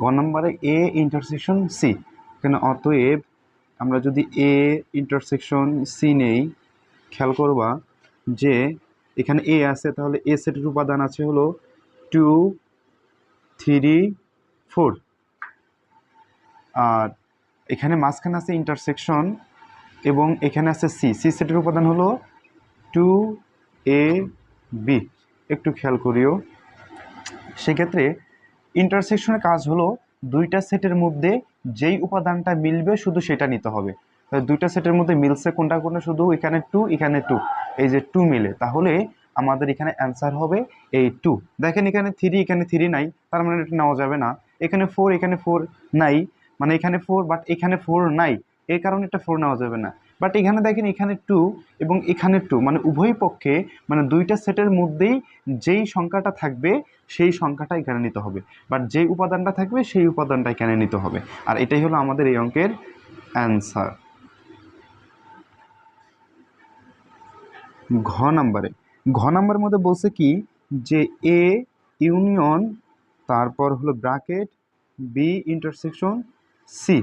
গ নম্বরে A intersection C এখানে অতএব আমরা যদি এ ইন্টারসেকশন সি নেই, খেয়াল করবা যে এখানে এ আছে, তাহলে এ সেটের উপাদান আছে হলো টু থ্রি ফোর আর এখানে মাঝখানে আছে ইন্টারসেকশন এবং এখানে আছে সি সি সেটের উপাদান হলো টু এ বি একটু খেয়াল করিও। সেক্ষেত্রে ইন্টারসেকশনের কাজ হলো দুইটা সেটের মধ্যে যেই উপাদানটা মিলবে শুধু সেটা নিতে হবে। দুইটা সেটের মধ্যে মিলছে কোনটা কোনটা? শুধু এখানে টু এখানে টু এই যে টু মিলে, তাহলে আমাদের এখানে অ্যান্সার হবে এই টু দেখেন এখানে থ্রি এখানে থ্রি নাই, তার মানে এটা নেওয়া যাবে না। এখানে ফোর এখানে ফোর নাই মানে এখানে ফোর বাট এখানে ফোর নাই। এই কারণে এটা ফোর নেওয়া যাবে না। বাট এখানে দেখেন এখানে টু এবং এখানে টু মানে উভয় পক্ষে মানে দুইটা সেটের মধ্যেই যেই সংখ্যাটা থাকবে, সেই সংখ্যাটা এখানে নিতে হবে। বাট যেই উপাদানটা থাকবে, সেই উপাদানটা এখানে নিতে হবে। আর এটাই হলো আমাদের এই অঙ্কের অ্যান্সার ঘ নাম্বারে। ঘ নাম্বারের মধ্যে বলছে কি? যে এ ইউনিয়ন তারপর হলো ব্র্যাকেট বি ইন্টারসেকশন সি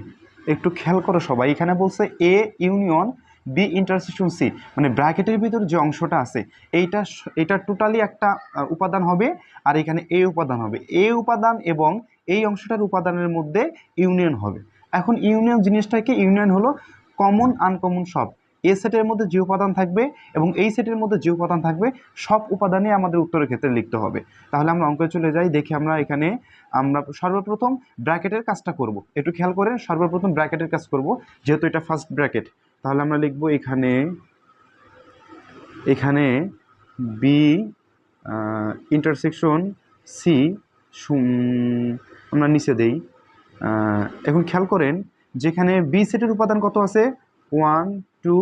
একটু খেয়াল করো সবাই। এখানে বলছে A union B intersection C মানে ব্র্যাকেটের ভিতর যে অংশটা আছে, এইটা এটা টোটালি একটা উপাদান হবে আর এখানে এ উপাদান হবে। এ উপাদান এবং এই অংশটার উপাদানের মধ্যে ইউনিয়ন হবে। এখন ইউনিয়ন জিনিসটাকে ইউনিয়ন হলো কমন আনকমন সব। এ সেটের মধ্যে যে উপাদান থাকবে এবং এই সেটের মধ্যে যে উপাদান থাকবে, সব উপাদানই আমাদের উত্তরের ক্ষেত্রে লিখতে হবে। তাহলে আমরা অঙ্কে চলে যাই, দেখি আমরা এখানে, আমরা সর্বপ্রথম ব্র্যাকেটের কাজটা করব। একটু খেয়াল করেন, সর্বপ্রথম ব্র্যাকেটের কাজ করব, যেহেতু এটা ফার্স্ট ব্র্যাকেট তাহলে আমরা লিখব এখানে এখানে বি ইন্টারসেকশন সি আমরা নিচে দেই। এখন খেয়াল করেন, যেখানে বি সেটের উপাদান কত আছে? One, two,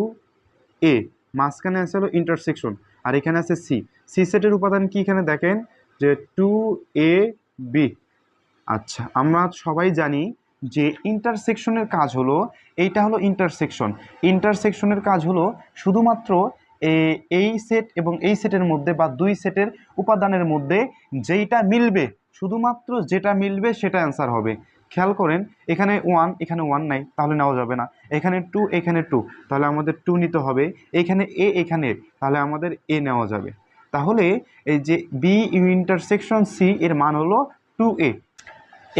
A. মাঝখানে আছে হলো ইন্টারসেকশন আর এখানে আছে সি সি সেটের উপাদান কি এখানে দেখেন? যে টু এ বি আচ্ছা আমরা সবাই জানি যে ইন্টারসেকশনের কাজ হলো, এইটা হলো ইন্টারসেকশন ইন্টারসেকশনের কাজ হলো শুধুমাত্র এই সেট এবং এই সেটের মধ্যে বা দুই সেটের উপাদানের মধ্যে যেইটা মিলবে, শুধুমাত্র যেটা মিলবে সেটা অ্যান্সার হবে। খেয়াল করেন, এখানে ওয়ান এখানে ওয়ান নাই, তাহলে নেওয়া যাবে না। এখানে টু এখানে টু তাহলে আমাদের টু নিতে হবে। এখানে এ এখানে তাহলে আমাদের এ নেওয়া যাবে। তাহলে এই যে বি ইন্টারসেকশন সি এর মান হলো টু এ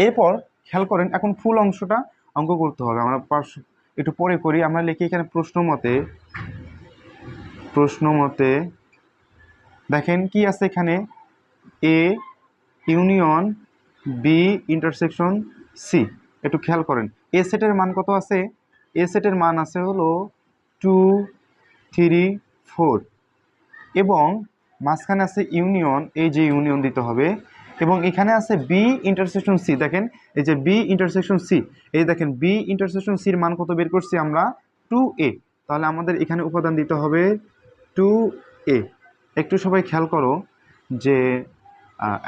এরপর খেয়াল করেন, এখন ফুল অংশটা অঙ্ক করতে হবে। আমরা একটু পরে করি, আমরা লিখি এখানে প্রশ্ন মতে প্রশ্ন মতে, দেখেন কি আছে এখানে? A union B intersection C একটু খেয়াল করেন। এ সেটের মান কত আছে? এ সেটের মান আছে হলো টু থ্রি ফোর এবং মাঝখানে আছে ইউনিয়ন এই যে ইউনিয়ন দিতে হবে এবং এখানে আছে বি ইন্টারসেকশন সি দেখেন, এই যে বি ইন্টারসেকশন সি এই দেখেন বি ইন্টারসেকশন সির মান কত বের করছি আমরা? টু এ তাহলে আমাদের এখানে উপাদান দিতে হবে টু এ একটু সবাই খেয়াল করো যে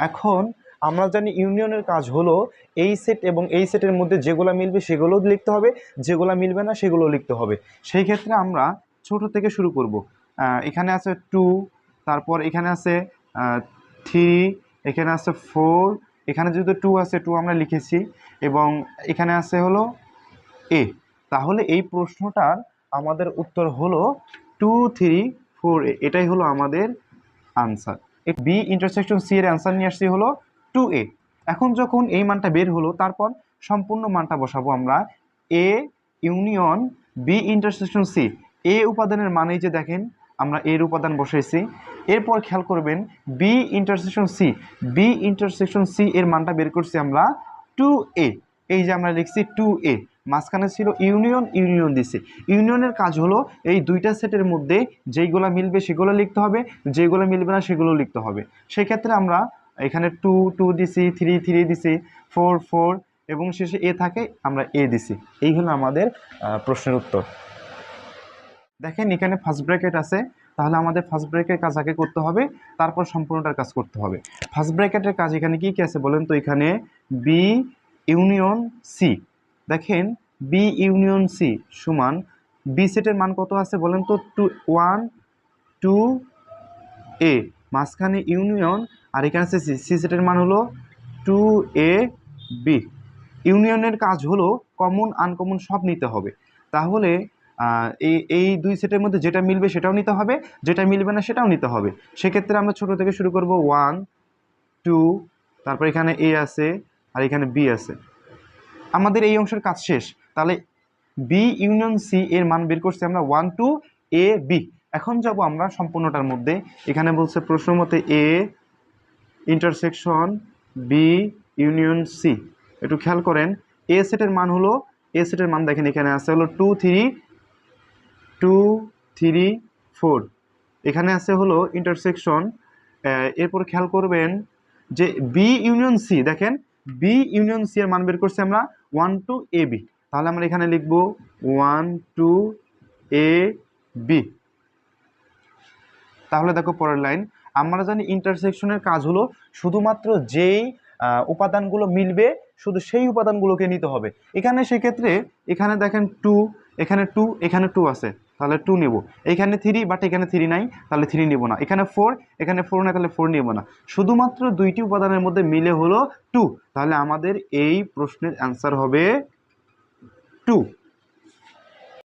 এখন আমরা জানি ইউনিয়নের কাজ হলো এই সেট এবং এই সেটের মধ্যে যেগুলো মিলবে সেগুলো লিখতে হবে, যেগুলো মিলবে না সেগুলো লিখতে হবে। সেই ক্ষেত্রে আমরা ছোট থেকে শুরু করব। এখানে আছে টু তারপর এখানে আছে থ্রি এখানে আছে ফোর এখানে যেহেতু টু আছে টু আমরা লিখেছি এবং এখানে আছে হলো এ তাহলে এই প্রশ্নটার আমাদের উত্তর হলো টু থ্রি ফোর এ। এটাই হলো আমাদের আনসার বি ইন্টারসেকশন সি এর অ্যান্সার নিয়ে আসছি হলো টু এ এখন যখন এই মানটা বের হলো, তারপর সম্পূর্ণ মানটা বসাবো আমরা A union B intersection C এ উপাদানের মানেই যে দেখেন, আমরা এর উপাদান বসাইছি এরপর খেয়াল করবেন B intersection C B intersection C এর মানটা বের করছি আমরা টু এ এই যে আমরা লিখছি টু এ মাঝখানে ছিল ইউনিয়ন ইউনিয়ন দিছে। ইউনিয়নের কাজ হলো এই দুইটা সেটের মধ্যে যেইগুলো মিলবে সেগুলো লিখতে হবে যেগুলো মিলবে না সেগুলো লিখতে হবে। সেক্ষেত্রে আমরা এখানে টু টু দিছি থ্রি থ্রি দিছি ফোর ফোর এবং শেষে এ থাকে, আমরা এ দিছি। এই হলো আমাদের প্রশ্নের উত্তর। দেখেন, এখানে ফার্স্ট ব্র্যাকেট আছে, তাহলে আমাদের ফার্স্ট ব্র্যাকের কাজ আগে করতে হবে, তারপর সম্পূর্ণটার কাজ করতে হবে। ফার্স্ট ব্র্যাকেটের কাজ এখানে কি, কী আছে বলেন তো এখানে? বি ইউনিয়ন সি দেখেন বি ইউনিয়ন সি সমান বি সেটের মান কত আছে বলেন তো? টু ওয়ান টু এ মাঝখানে ইউনিয়ন আর এখানে আছে সি সি সেটের মান হলো টু এ বি ইউনিয়নের কাজ হলো কমন আনকমন সব নিতে হবে। তাহলে এই এই দুই সেটের মধ্যে যেটা মিলবে সেটাও নিতে হবে, যেটা মিলবে না সেটাও নিতে হবে। সেক্ষেত্রে আমরা ছোট থেকে শুরু করব ওয়ান টু তারপর এখানে এ আছে আর এখানে বি আছে। আমাদের এই অংশের কাজ শেষ। তাহলে বি ইউনিয়ন সি এর মান বের করছি আমরা ওয়ান টু এ বি এখন যাব আমরা সম্পূর্ণটার মধ্যে। এখানে বলছে প্রশ্ন মতে A intersection B union C একটু খেয়াল করেন এ সেটের মান হলো এ সেটের মান দেখেন এখানে আছে, হলো two three two three four এখানে আছে হলো ইন্টারসেকশন এরপর খেয়াল করবেন যে বি ইউনিয়ন সি দেখেন বি ইউনিয়ন সি এর মান বের করছি আমরা ওয়ান টু এ বি তাহলে আমরা এখানে লিখব ওয়ান টু এ বি তাহলে দেখো পরের লাইন আমরা জানি ইন্টারসেকশনের কাজ হলো শুধুমাত্র যেই উপাদানগুলো মিলবে, শুধু সেই উপাদানগুলোকে নিতে হবে। এখানে সেক্ষেত্রে, এখানে দেখেন টু এখানে টু এখানে টু আছে। তাহলে টু নেব। এখানে থ্রি বাট এখানে থ্রি নাই, তাহলে থ্রি নেব না। এখানে ফোর এখানে ফোর নাই, তাহলে ফোর নেব না। শুধুমাত্র দুইটি উপাদানের মধ্যে মিলে হলো টু তাহলে আমাদের এই প্রশ্নের অ্যান্সার হবে টু